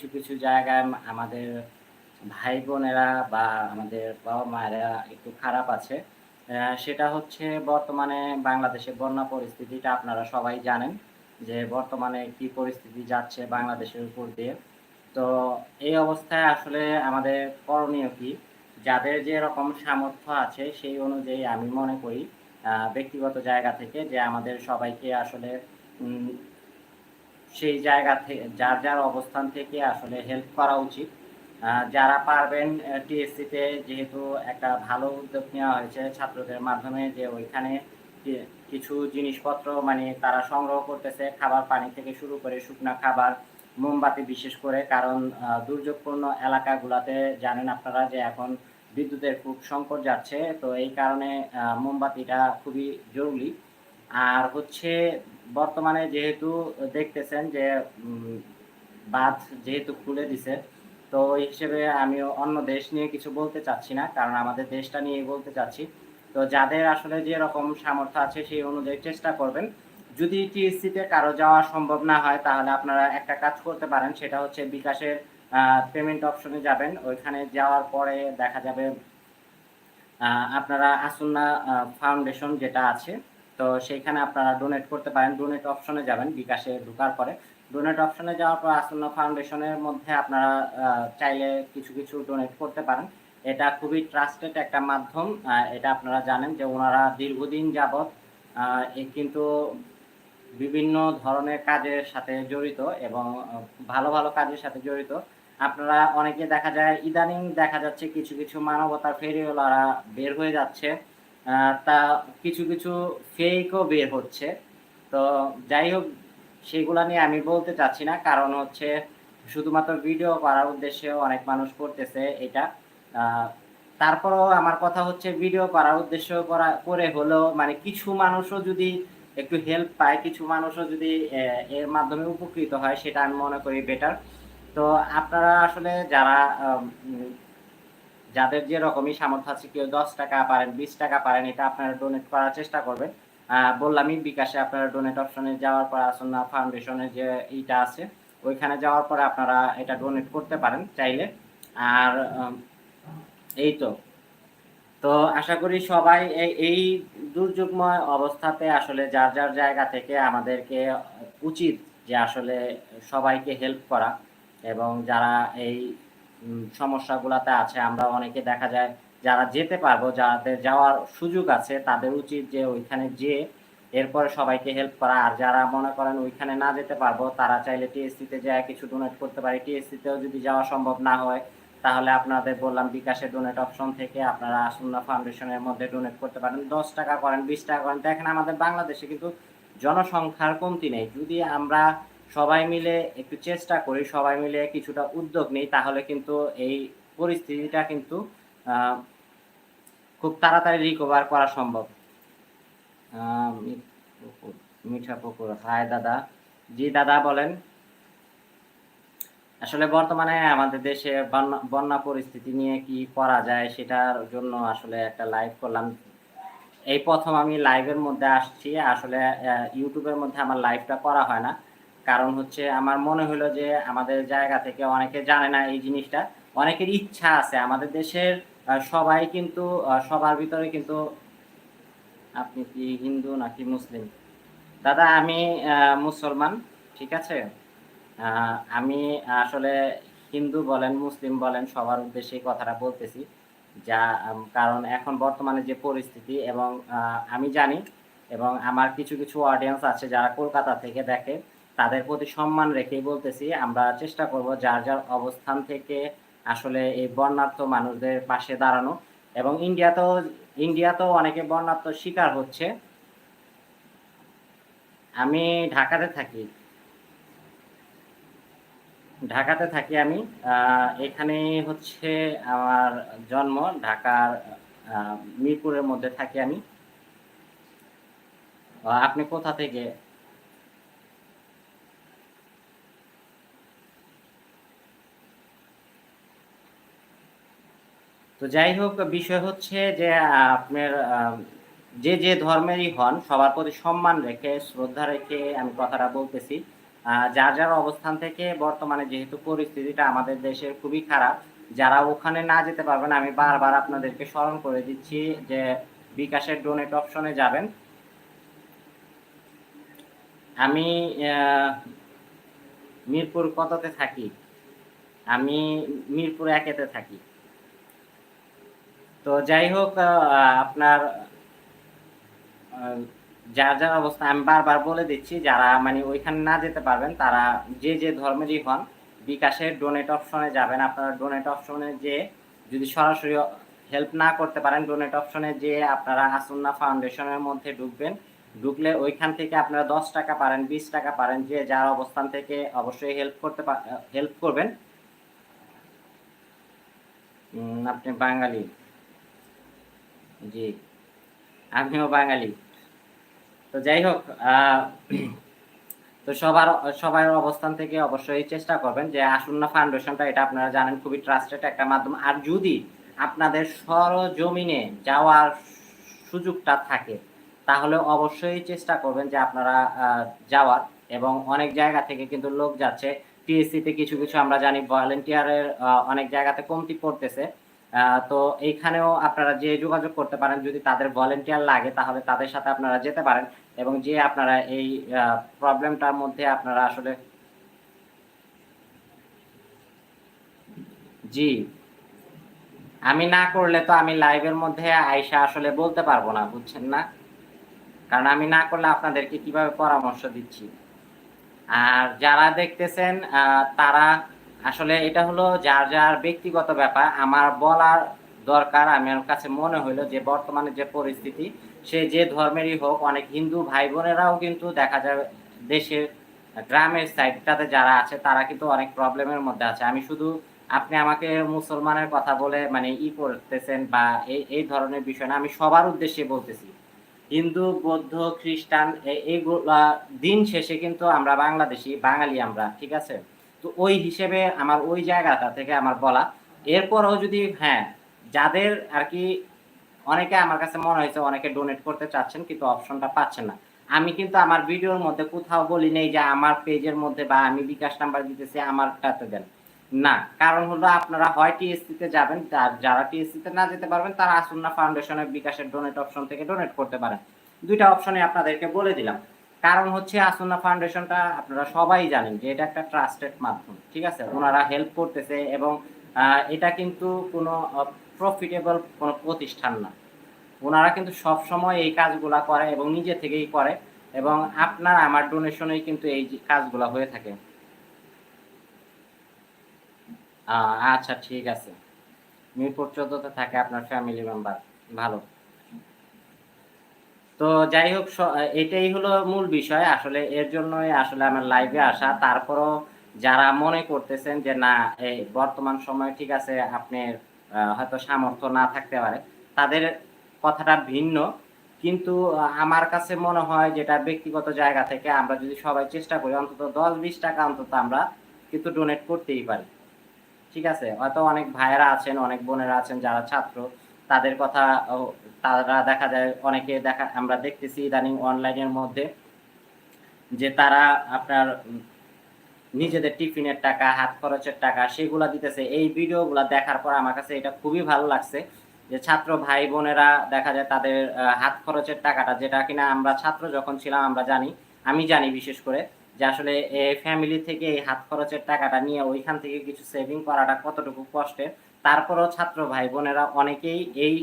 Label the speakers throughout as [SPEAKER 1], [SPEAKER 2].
[SPEAKER 1] কিছু কিছু জায়গায় আমাদের ভাই বোনেরা বা আমাদের বাবা মায়েরা একটু খারাপ আছে। সেটা হচ্ছে বর্তমানে বাংলাদেশে বন্যা পরিস্থিতিটা আপনারা সবাই জানেন যে বর্তমানে কি পরিস্থিতি যাচ্ছে বাংলাদেশের উপর দিয়ে। তো এই অবস্থায় আসলে আমাদের করণীয় কি? যাদের যে রকম সামর্থ্য আছে সেই অনুযায়ী আমি মনে করি ব্যক্তিগত জায়গা থেকে যে আমাদের সবাইকে আসলে সেই জায়গা থেকে যার যার অবস্থান থেকে আসলে হেল্প করা উচিত। যারা পারবেন টিএসসিতে যেহেতু একটা ভালো উদ্যোগ নেওয়া হয়েছে ছাত্রদের মাধ্যমে যে ওইখানে কিছু জিনিসপত্র মানে তারা সংগ্রহ করতেছে, খাবার পানি থেকে শুরু করে শুকনা খাবার, মোমবাতি বিশেষ করে, কারণ দুর্যোগপূর্ণ এলাকাগুলোতে জানেন আপনারা যে এখন বিদ্যুতের খুব সংকট যাচ্ছে। তো এই কারণে মোমবাতিটা খুবই জরুরি। আর হচ্ছে বর্তমানে যেহেতু দেখতেছেন যে বাঁধ যেহেতু খুলে দিছে, তো ওই হিসেবে আমি অন্য দেশ নিয়ে কিছু বলতে চাচ্ছি না, কারণ আমাদের দেশটা নিয়ে বলতে চাচ্ছি। তো যাদের আসলে যে রকম সামর্থ্য আছে সেই অনুযায়ী চেষ্টা করবেন। যদি টিএসসিতে কারও যাওয়া সম্ভব না হয়, তাহলে আপনারা একটা কাজ করতে পারেন, সেটা হচ্ছে বিকাশের পেমেন্ট অপশনে যাবেন। ওইখানে যাওয়ার পরে দেখা যাবে আপনারা আসুন্না ফাউন্ডেশন যেটা আছে তো সেইখানে আপনারা ডোনেট করতে পারেন ডোনেট অপশনে যাবেন, বিকাশে ঢোকার পরে। ডোনেট অপশনে যাওয়ার পর আসন্ন ফাউন্ডেশনের মধ্যে আপনারা চাইলে কিছু কিছু ডোনেট করতে পারেন। এটা খুবই ট্রাস্টেড একটা মাধ্যম এটা আপনারা জানেন যে ওনারা দীর্ঘদিন যাবৎ কিন্তু বিভিন্ন ধরনের কাজের সাথে জড়িত এবং ভালো ভালো কাজের সাথে জড়িত। আপনারা অনেকে দেখা যায়, ইদানিং দেখা যাচ্ছে কিছু কিছু মানবতার ফেরিওয়ালারা বের হয়ে যাচ্ছে। তা কিছু কিছু ফেকও বের হচ্ছে। তো যাই হোক, সেগুলা নিয়ে আমি বলতে চাচ্ছি না, কারণ হচ্ছে শুধুমাত্র ভিডিও করার উদ্দেশ্যে অনেক মানুষ করতেছে এটা। তারপরও আমার কথা হচ্ছে ভিডিও করার উদ্দেশ্য করা, করে হলেও মানে কিছু মানুষও যদি একটু হেল্প পায়, কিছু মানুষও যদি এর মাধ্যমে উপকৃত হয়, সেটা আমি মনে করি বেটার তো আপনারা আসলে যারা যাদের যে রকমই সামর্থ্য আছে, কেউ দশ টাকা পারেন, বিশ টাকা পারেন, এটা আপনারা ডোনেট করার চেষ্টা করবেন। বললামই বিকাশে আপনারা ডোনেট অপশনে যাওয়ার পর আসন্না ফাউন্ডেশনের যে ইটা আছে, ওইখানে যাওয়ার পরে আপনারা এটা ডোনেট করতে পারেন চাইলে। আর এই তো। তো আশা করি সবাই এই দুর্যোগময় অবস্থাতে আসলে যার যার জায়গা থেকে আমাদেরকে উচিত যে আসলে সবাইকে হেল্প করা এবং যারা এই সমস্যাগুলোতে আছে। আমরা অনেকে দেখা যায় যারা যেতে পারব, যাদের যাওয়ার সুযোগ আছে, তাদের উচিত যে ওইখানে যে এরপরে সবাইকে হেল্প করা। আর যারা মনে করেন ওইখানে না যেতে পারব, তারা চাইলে টিএসসিতে যায়, কিছু ডোনেট করতে পারে। টিএসসিতেও যদি যাওয়া সম্ভব না হয়, তাহলে আপনাদের বললাম বিকাশে ডোনেট অপশন থেকে আপনারা আসুন্না ফাউন্ডেশনের মধ্যে ডোনেট করতে পারেন। দশ টাকা করেন, বিশ টাকা করেন। দেখেন আমাদের বাংলাদেশে কিন্তু জনসংখ্যার কমতি নেই। যদি আমরা সবাই মিলে একটু চেষ্টা করি, সবাই মিলে কিছুটা উদ্যোগ নিই, তাহলে কিন্তু এই পরিস্থিতিটা কিন্তু খুব তাড়াতাড়ি রিকভার করা সম্ভব। মিঠা পুকুর হাই দাদা। জি দাদা, বলেন। আসলে বর্তমানে আমাদের দেশে বন্যা বন্যা পরিস্থিতি নিয়ে কি করা যায় সেটার জন্য আসলে একটা লাইভ করলাম। এই প্রথম আমি লাইভের মধ্যে আসছি, আসলে ইউটিউবের মধ্যে আমার লাইভটা করা হয় না। কারণ হচ্ছে আমার মনে হলো যে আমাদের জায়গা থেকে অনেকে জানে না এই জিনিসটা। অনেকের ইচ্ছা আছে। আমাদের দেশের সবাই কিন্তু সবার ভিতরে কিন্তু আপনি কি হিন্দু নাকি মুসলিম? দাদা, আমি মুসলমান, ঠিক আছে? আমি আসলে হিন্দু বলেন, মুসলিম বলেন, সবার উদ্দেশ্যে কথাটা বলতেছি। যা কারণ এখন বর্তমানে যে পরিস্থিতি এবং আমি জানি এবং আমার কিছু কিছু অডিয়েন্স আছে যারা কলকাতা থেকে দেখে। তাদের প্রতি সম্মান রেখেই বলতেছি, আমরা চেষ্টা করব যার যার অবস্থান থেকে আসলে এই বর্ণার্থ মানুষদের পাশে দাঁড়ানো। এবং ইন্ডিয়াতেও ইন্ডিয়াতেও অনেকে বর্ণার্থ শিকার হচ্ছে। আমি ঢাকাতে থাকি। ঢাকাতে থাকি আমি। এখানে হচ্ছে আমার জন্ম, ঢাকার মিরপুরের মধ্যে থাকি আমি। আপনি কোথা থেকে তো যাই হোক, বিষয় হচ্ছে যে, আপনার যে যে ধর্মেরই হন, সবার প্রতি সম্মান রেখে, শ্রদ্ধা রেখে আমি কথাটা বলতেছি। যার যার অবস্থান থেকে বর্তমানে যেহেতু পরিস্থিতিটা আমাদের দেশের খুবই খারাপ, যারা ওখানে না যেতে পারবেন আমি বারবার আপনাদেরকে স্মরণ করে দিচ্ছি যে, বিকাশের ডোনেট অপশনে যাবেন। আমি মিরপুর কততে থাকি? আমি মিরপুর একেতে থাকি। তো যাই হোক আপনার যার যার অবস্থা, আমি বারবার বলে দিচ্ছি, যারা মানে ওইখানে না যেতে পারবেন, তারা যে যে ধর্মেরই হন বিকাশের ডোনেট অপশনে যাবেন। আপনারা ডোনেট অপশনে যে যদি সরাসরি হেল্প না করতে পারেন ডোনেট অপশনে যে আপনারা আসুন্না ফাউন্ডেশনের মধ্যে ঢুকবেন, ঢুকলে ওইখান থেকে আপনারা দশ টাকা পারেন, বিশ টাকা পারেন, যে যার অবস্থান থেকে অবশ্যই হেল্প করতে হেল্প করবেন। আপনি বাঙালি। জি। আমিও বাঙালি। তো যাই হোক তো সবার সবার অবস্থান থেকে অবশ্যই চেষ্টা করবেন যে ফাউন্ডেশনটা, এটা আপনারা জানেন, খুবই ট্রাস্টেড একটা মাধ্যম। আর যদি আপনাদের সরজমিনে যাওয়ার সুযোগটা থাকে, তাহলে অবশ্যই চেষ্টা করবেন যে আপনারা যাওয়ার। এবং অনেক জায়গা থেকে কিন্তু লোক যাচ্ছে। টিএসসি তে কিছু কিছু আমরা জানি ভলেন্টিয়ারের অনেক জায়গাতে কমতি পড়তেছে। তো এইখানেও আপনারা যে যোগাযোগ করতে পারেন, যদি তাদের ভলেন্টিয়ার লাগে, তাহলে তাদের সাথে আপনারা যেতে পারেন এবং যে আপনারা এই প্রবলেমটার মধ্যে আপনারা আসলে জি। আমি না করলে তো আমি লাইভের মধ্যে আয়সা আসলে বলতে পারব না, বুঝছেন না? কারণ আমি না করলে আপনাদেরকে কীভাবে পরামর্শ দিচ্ছি? আর যারা দেখতেছেন তারা আসলে এটা হলো যার যার ব্যক্তিগত ব্যাপার। আমার বলার দরকার আমার কাছে মনে হইল যে বর্তমানে যে পরিস্থিতি, সে যে ধর্মেরই হোক, অনেক হিন্দু ভাই বোনেরাও কিন্তু দেখা যায় দেশের গ্রামের সাইডটাতে যারা আছে, তারা কিন্তু অনেক প্রবলেমের মধ্যে আছে। আমি শুধু আপনি আমাকে মুসলমানের কথা বলে মানে ই করতেছেন বা এই এই ধরনের বিষয় না, আমি সবার উদ্দেশ্যে বলতেছি। হিন্দু, বৌদ্ধ, খ্রিস্টান এইগুলা দিন শেষে কিন্তু আমরা বাংলাদেশি, বাঙালি আমরা, ঠিক আছে? তো ওই হিসেবে আমার ওই জায়গাটা থেকে আমার বলা। এরপরও যদি হ্যাঁ যাদের আর কি অনেকে আমার কাছে মনে হয়েছে অনেকে ডোনেট করতে চাচ্ছেন কিন্তু অপশনটা পাচ্ছেন না। আমি কিন্তু আমার ভিডিওর মধ্যে কোথাও বলি নেই যে আমার পেজের মধ্যে বা আমি বিকাশ নাম্বার দিতেছি, আমারটাতে দেন। না, কারণ হলো আপনারা হয় টিএসসি তে যাবেন আর যারা টিএসসি তে না যেতে পারবেন, তারা আসুন না ফাউন্ডেশনের বিকাশের ডোনেট অপশন থেকে ডোনেট করতে পারেন। দুইটা অপশনে আপনাদেরকে বলে দিলাম। কারণ হচ্ছে আসুন্না ফাউন্ডেশনটা আপনারা সবাই জানেন যে এটা একটা ট্রাস্টেড মাধ্যম, ঠিক আছে? ওনারা হেল্প করতেছে এবং এটা কিন্তু কোনো প্রফিটেবল কোনো প্রতিষ্ঠান না। ওনারা কিন্তু সব সময় এই কাজগুলা করে এবং নিজে থেকেই করে এবং আপনার, আমার ডোনেশনেই কিন্তু এই কাজগুলা হয়ে থাকে। আচ্ছা ঠিক আছে। মিরপুর চোদ্দতে থাকে আপনার ফ্যামিলি মেম্বার ভালো। তো যাই হোক এটাই হলো মূল বিষয়। আসলে এর জন্যই আসলে আমার লাইভে আসা। তারপরও যারা মনে করতেছেন যে, না, এই বর্তমান সময় ঠিক আছে, আপনার হয়তো সামর্থ্য না থাকতে পারে, তাদের কথাটা ভিন্ন। কিন্তু আমার কাছে মনে হয় যেটা ব্যক্তিগত জায়গা থেকে আমরা যদি সবাই চেষ্টা করি, অন্তত দশ বিশ টাকা অন্তত আমরা কিন্তু ডোনেট করতেই পারি। ঠিক আছে? হয়তো অনেক ভাইয়েরা আছেন, অনেক বোনেরা আছেন যারা ছাত্র। তাদের কথা তারা দেখা যায়, অনেকে দেখা, আমরা দেখতেছি ইদানিং অনলাইনের মধ্যে যে তারা আপনার নিজেদের টিফিনের টাকা, হাত খরচের টাকা সেগুলা দিতেছে। এই ভিডিওগুলা দেখার পর আমার কাছে এটা খুবই ভালো লাগছে যে ছাত্র ভাই বোনেরা দেখা যায় তাদের হাত খরচের টাকাটা যেটা কিনা আমরা ছাত্র যখন ছিলাম, আমরা জানি, আমি জানি বিশেষ করে যে আসলে ফ্যামিলি থেকে এই হাত খরচের টাকাটা নিয়ে ওইখান থেকে কিছু সেভিং করাটা কতটুকু কষ্টের। তারপরেও ছাত্র ভাই বোনেরা অনেকেই এই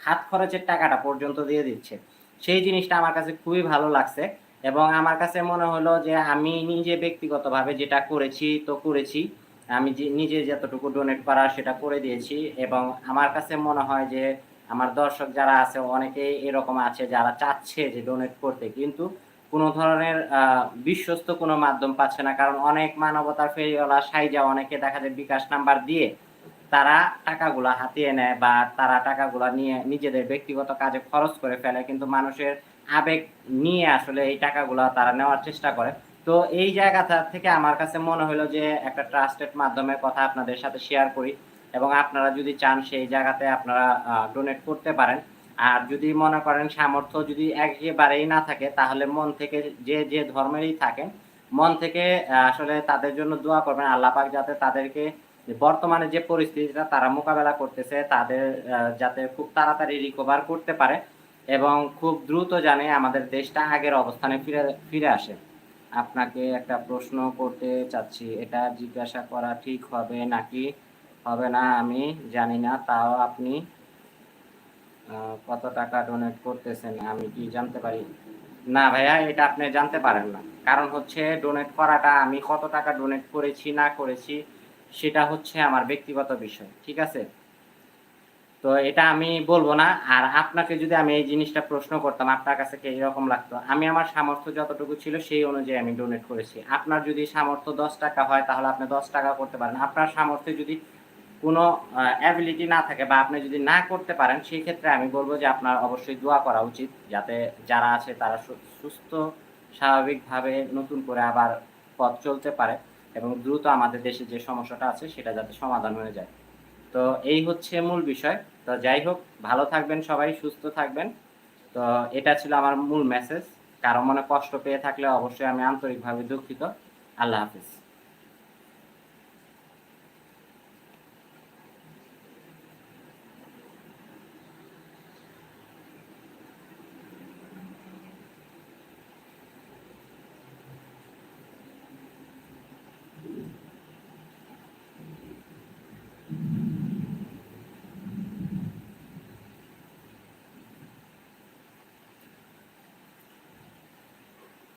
[SPEAKER 1] হাত খরচের টাকাটা পর্যন্ত দিয়ে দিচ্ছে। সেই জিনিসটা আমার কাছে খুবই ভালো লাগছে এবং আমার কাছে মনে হলো যে আমি নিজে ব্যক্তিগতভাবে যেটা করেছি তো করেছি। আমি নিজে যতটুকু ডোনেট করা সেটা করে দিয়েছি এবং আমার কাছে মনে হয় যে আমার দর্শক যারা আছে অনেকেই এরকম আছে যারা চাচ্ছে যে ডোনেট করতে কিন্তু কোনো ধরনের বিশ্বস্ত কোনো মাধ্যম পাচ্ছে না। কারণ অনেক মানবতার ফেরিওয়ালা সাইজা অনেকে দেখা যায় বিকাশ নাম্বার দিয়ে তারা টাকাগুলা হাতিয়ে নেয় বা তারা টাকাগুলা নিয়ে নিজেদের ব্যক্তিগত কাজে খরচ করে ফেলে, কিন্তু মানুষের আবেগ নিয়ে আসলে এই টাকাগুলা তারা নেওয়ার চেষ্টা করে। তো এই জায়গাটা থেকে আমার কাছে মনে হলো যে একটা ট্রাস্টেড মাধ্যমের কথা আপনাদের সাথে শেয়ার করি এবং আপনারা যদি চান সেই জায়গাতে আপনারা ডোনেট করতে পারেন। আর যদি মনে করেন সামর্থ্য যদি একেবারেই না থাকে, তাহলে মন থেকে যে যে ধর্মেরই থাকেন, মন থেকে আসলে তাদের জন্য দোয়া করবেন। আল্লাহ পাক যাতে তাদেরকে বর্তমানে যে পরিস্থিতিটা তারা মোকাবেলা করতেছে, তাদের যাতে খুব তাড়াতাড়ি রিকভার করতে পারে এবং খুব দ্রুত জানে আমাদের দেশটা আগের অবস্থানে ফিরে ফিরে আসে। আপনাকে একটা প্রশ্ন করতে চাচ্ছি, এটা জিজ্ঞাসা করা ঠিক হবে নাকি হবে না আমি জানি না, তাও আপনি কত টাকা ডোনেট করতেছেন আমি কি জানতে পারি? না ভাইয়া, এটা আপনি জানতে পারেন না। কারণ হচ্ছে ডোনেট করাটা আমি কত টাকা ডোনেট করেছি, না করেছি সেটা হচ্ছে আমার ব্যক্তিগত বিষয়, ঠিক আছে? তো এটা আমি বলব না, আর আপনাকে যদি আমি এই জিনিসটা প্রশ্ন করতাম, আপনার কাছে কি এরকম লাগতো? আমি আমার সামর্থ্য যতটুকু ছিল সেই অনুযায়ী আমি ডোনেট করেছি। আপনার যদি সামর্থ্য দশ টাকা হয়, তাহলে আপনি দশ টাকা করতে পারেন। আপনার সামর্থ্যে যদি কোনো অ্যাবিলিটি না থাকে বা আপনি যদি না করতে পারেন, সেই ক্ষেত্রে আমি বলব যে আপনার অবশ্যই দোয়া করা উচিত, যাতে যারা আছে তারা সুস্থ, স্বাভাবিকভাবে নতুন করে আবার পথ চলতে পারে। এবং দ্রুত আমাদের দেশে যে সমস্যাটা আছে, সেটা যাতে সমাধান হয়ে যায়। তো এই হচ্ছে মূল বিষয়। তো যাই হোক, ভালো থাকবেন সবাই, সুস্থ থাকবেন। তো এটা ছিল আমার মূল মেসেজ কারও মনে কষ্ট পেয়ে থাকলে অবশ্যই আমি আন্তরিকভাবে দুঃখিত। আল্লাহ হাফিজ।